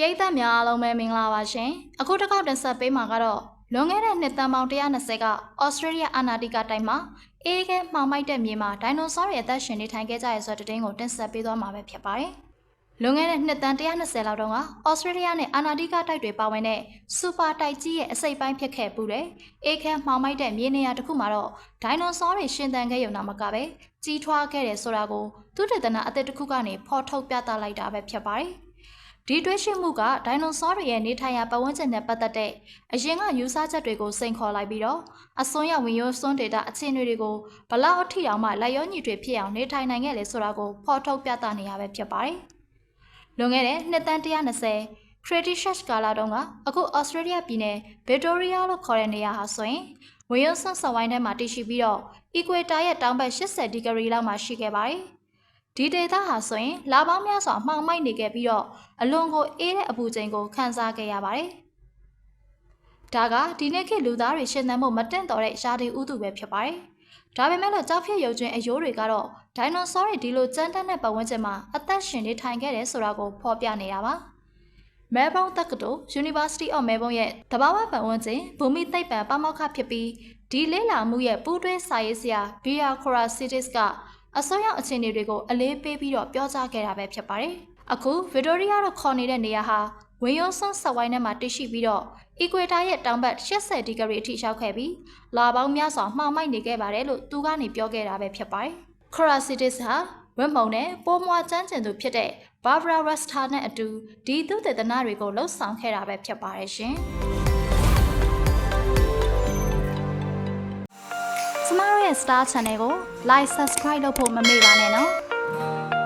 ရိသတ်များအားလုံးပဲမင်္ဂလာပါရှင်အခုတစ်ခေါက်တင်ဆက်ပေးမှာကတော့လွန်ခဲ့တဲ့နှစ်တန်ပေါင်း120ကဩစတြေးလျအာနာတိကတိုင်းမှာအေးခဲမှောင်မိုက်တဲ့မြေမှာဒိုင်နိုဆောရဲ့အသက်ရှင်နေထိုင်ခဲ့ကြရဲဆိုတဲ့တင်းကိုတင်ဆက်ပေးသွားမှာပဲဖြစ်ပါတယ်လွန်ခဲ့တဲ့နှစ်တန်120လောက်တုန်းကဩစတြေးလျနဲ့အာနာတိကတိုက်တွေပါဝင်တဲ့စူပါတိုက်ကြီးရဲ့အစိပ်ပိုင်းဖြစ်ခဲ့ပူတယ်အေးခဲမှောင်မိုက်တဲ့မြေနေရာတစ်ခုမှာတော့ဒိုင်နိုဆောတွေရှင်သန်ခဲ့ရုံနာမကပဲကြီးထွားခဲ့တယ်ဆိုတာကိုသူတေသနာအသစ်တစ်ခုကနေဖော်ထုတ်ပြသလိုက်တာပဲဖြစ်ပါတယ် ဒီတွေးရှိမှုကဒိုင်နိုဆောတွေရဲ့နေထိုင်ရာပတ်ဝန်းကျင်နဲ့ပတ်သက်တဲ့အရင်ကယူဆချက်တွေကိုစိန်ခေါ်လိုက်ပြီးတော့အစွန်းရောက်ဝင်ရိုးစွန်းဒေတာအခြေအနေတွေကိုဘလောက်အထိအောင်မှလက်ရောညီတွေဖြစ်အောင်နေထိုင်နိုင်ခဲ့လဲဆိုတာကိုဖော်ထုတ်ပြသနေရပဲဖြစ်ပါတယ်။လွန်ခဲ့တဲ့နှစ်တန်း120 Cretaceous ကာလတုန်းကအခု Australia ပြည်နယ် Victoria လို့ခေါ်တဲ့နေရာဟာဆိုရင်ဝင်ရိုးစွန်းစဝိုင်းထဲမှာတည်ရှိပြီးတော့ Equator ရဲ့တောင်ဘက်80ဒီဂရီလောက်မှာရှိခဲ့ပါတယ်။ ဒီဒေသဟာဆိုရင်လာပေါင်းများစွာမှောင်မိုက်နေခဲ့ပြီးတော့အလွန်ကိုအေးတဲ့အပူချိန်ကိုခံစားခဲ့ရပါတယ်။ဒါကဒီနေ့ခေတ်လူသားတွေရှင်သန်မှုမတင့်တော်တဲ့ရှားဒီဥတုပဲဖြစ်ပါတယ်။ဒါပေမဲ့လို့ကြောက်ဖြတ်ရုပ်ချင်းအယိုးတွေကတော့ဒိုင်နိုဆောတွေဒီလိုကြမ်းတမ်းတဲ့ပတ်ဝန်းကျင်မှာအသက်ရှင်နေထိုင်ခဲ့တယ်ဆိုတာကိုဖော်ပြနေတာပါ။ Melbourne တက္ကသိုလ် University of Melbourne ရဲ့တဘာဝပတ်ဝန်းကျင်ဘူမိသိပ္ပံပမောက္ခဖြစ်ပြီးဒီလေ့လာမှုရဲ့ပူးတွဲစာရေးဆရာ Bia Corasitis က အစိုးရအခြေအနေတွေကိုအလေးပေးပြီးတော့ပြောကြားခဲ့တာပဲဖြစ်ပါတယ်။အခု Victoria တို့ခေါ်နေတဲ့နေရာဟာဝင်ရိုးစွန်းဆက်ဝိုင်းထဲမှာတည်ရှိပြီးတော့ Equator ရဲ့တောင်ဘက်80ဒီဂရီအထိရောက်ခဲ့ပြီးလာပေါင်းများစွာမှောင်မိုက်နေခဲ့ပါတယ်လို့သူကနေပြောခဲ့တာပဲဖြစ်ပါတယ်။ Corasitis ဟာဝက်မုံနဲ့ပိုးမွားကျန်းကျင်သူဖြစ်တဲ့ Barbara Rasta နဲ့အတူဒီသူတေသနာတွေကိုလှုပ်ဆောင်ခဲ့တာပဲဖြစ်ပါတယ်ရှင်။ ကျမတို့ရဲ့ Star Channel ကို Like Subscribe လုပ်ဖို့မမေ့ပါနဲ့နော်။